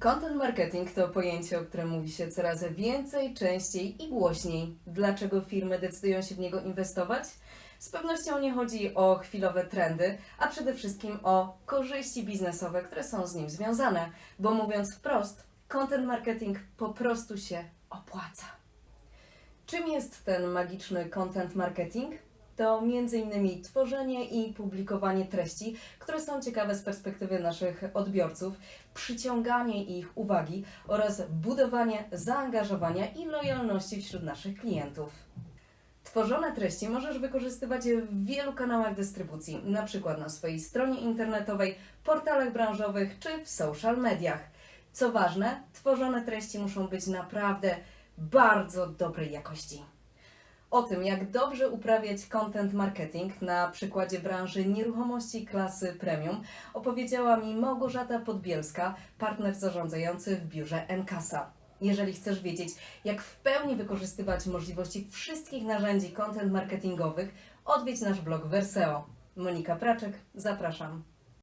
Content marketing to pojęcie, o którym mówi się coraz więcej, częściej i głośniej. Dlaczego firmy decydują się w niego inwestować? Z pewnością nie chodzi o chwilowe trendy, a przede wszystkim o korzyści biznesowe, które są z nim związane, bo mówiąc wprost, content marketing po prostu się opłaca. Czym jest ten magiczny content marketing? To m.in. tworzenie i publikowanie treści, które są ciekawe z perspektywy naszych odbiorców, przyciąganie ich uwagi oraz budowanie zaangażowania i lojalności wśród naszych klientów. Tworzone treści możesz wykorzystywać w wielu kanałach dystrybucji, przykład na swojej stronie internetowej, portalach branżowych czy w social mediach. Co ważne, tworzone treści muszą być naprawdę bardzo dobrej jakości. O tym, jak dobrze uprawiać content marketing na przykładzie branży nieruchomości klasy premium, opowiedziała mi Małgorzata Podbielska, partner zarządzający w biurze Encasa. Jeżeli chcesz wiedzieć, jak w pełni wykorzystywać możliwości wszystkich narzędzi content marketingowych, odwiedź nasz blog Verseo. Monika Praczek, zapraszam.